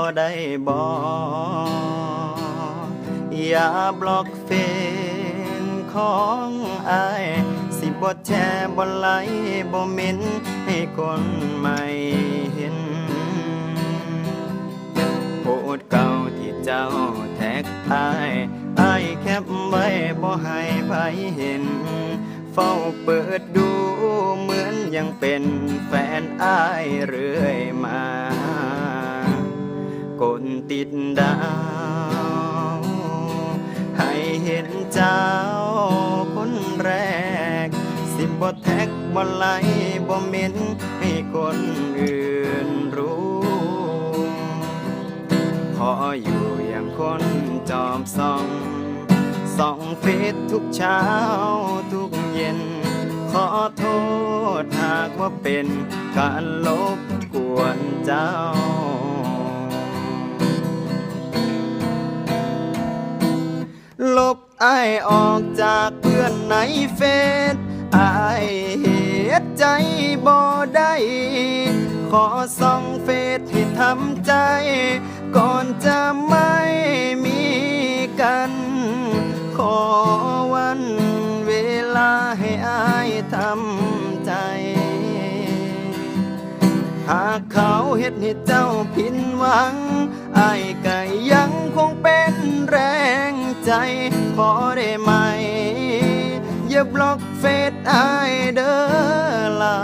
อได้บ่อย่าบล็อกเฟนของอายสิบ่แชร์บ่ไลค์บ่เม้นให้คนใหม่เห็นโพดเก่าที่เจ้าแท็กอายอายแคปไว้บ่ให้ไผเห็น เฝ้าเปิดดูเหมือนยังเป็นแฟนอายเรื่อยมา ติดดาว ให้เห็นเจ้าคนแรก สิบ่แท็กบ่ไลบ่เม้นให้คนอื่นรู้ ขออยู่อย่างคนจอมส่องส่องเฟซทุกเช้าทุกเย็น ขอโทษหากว่าเป็นการลบกวนเจ้า อายออกจากเพื่อนในเฟซไอายเหตุใจบ่ได้ ขอส่องเฟซให้ทำใจ ก่อนจะไม่มีกัน ขอวันเวลาให้อายทำใจ หากเขาเฮ็ดให้เจ้าผิดหวังอายก็ ใจขอได้ไหม อย่าบล็อกเฟซอายเด้อลา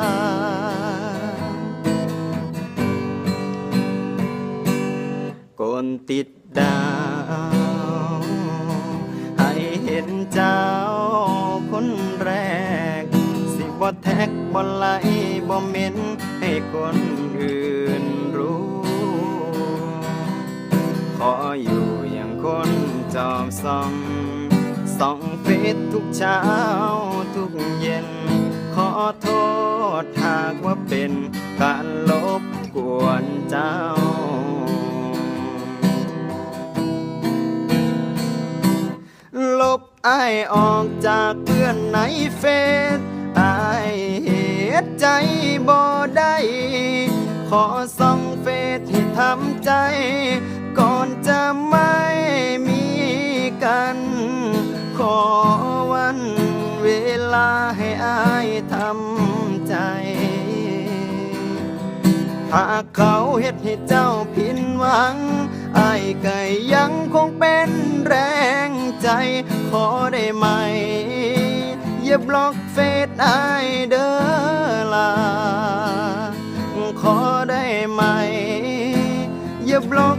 กนติดดาว ให้เห็นเจ้าคนแรก สิบ่แท็กบ่ไลบ่เม้นให้คนอื่นรู้ ขออยู่อย่างคน จอมส่องส่องเฟซทุกเช้าทุกเย็น ขอโทษหากว่าเป็นการลบกวนเจ้าลบไอออกจากเพื่อนในเฟซไอเหตุใจบ่ได้ ขอส่องเฟซให้ทำใจ ก่อนจะม่มี กัน ขอวันเวลาให้อายทำใจ หากเขาเฮ็ดให้เจ้าผิดหวังอายก็ยังคงเป็นแรงใจ ขอได้ไหม อย่าบล็อกเฟซอายเด้อลา ขอได้ไหม อย่าบล็อก